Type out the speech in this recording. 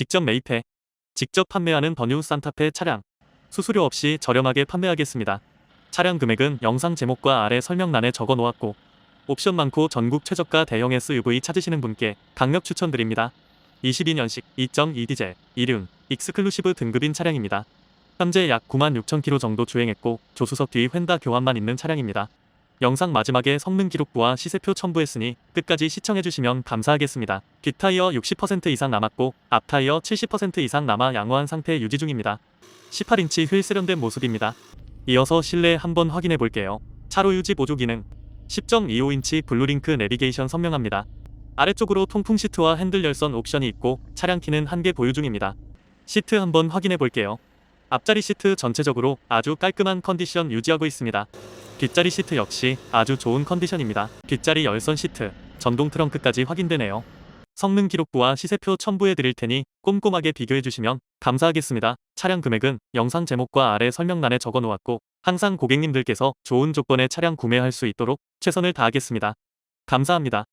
직접 매입해 직접 판매하는 더뉴 산타페 차량 수수료 없이 저렴하게 판매하겠습니다. 차량 금액은 영상 제목과 아래 설명란에 적어 놓았고 옵션 많고 전국 최저가 대형 SUV 찾으시는 분께 강력 추천드립니다. 22년식 2.2 디젤 1륜 익스클루시브 등급인 차량입니다. 현재 약 9만 6천 킬로 정도 주행했고 조수석 뒤 휀다 교환만 있는 차량입니다. 영상 마지막에 성능 기록부와 시세표 첨부했으니 끝까지 시청해주시면 감사하겠습니다. 뒷타이어 60% 이상 남았고 앞타이어 70% 이상 남아 양호한 상태 유지 중입니다. 18인치 휠 세련된 모습입니다. 이어서 실내 한번 확인해 볼게요. 차로 유지 보조 기능 10.25인치 블루링크 내비게이션 선명합니다. 아래쪽으로 통풍 시트와 핸들 열선 옵션이 있고 차량 키는 한 개 보유 중입니다. 시트 한번 확인해 볼게요. 앞자리 시트 전체적으로 아주 깔끔한 컨디션 유지하고 있습니다. 뒷자리 시트 역시 아주 좋은 컨디션입니다. 뒷자리 열선 시트, 전동 트렁크까지 확인되네요. 성능 기록부와 시세표 첨부해 드릴 테니 꼼꼼하게 비교해 주시면 감사하겠습니다. 차량 금액은 영상 제목과 아래 설명란에 적어 놓았고 항상 고객님들께서 좋은 조건의 차량 구매할 수 있도록 최선을 다하겠습니다. 감사합니다.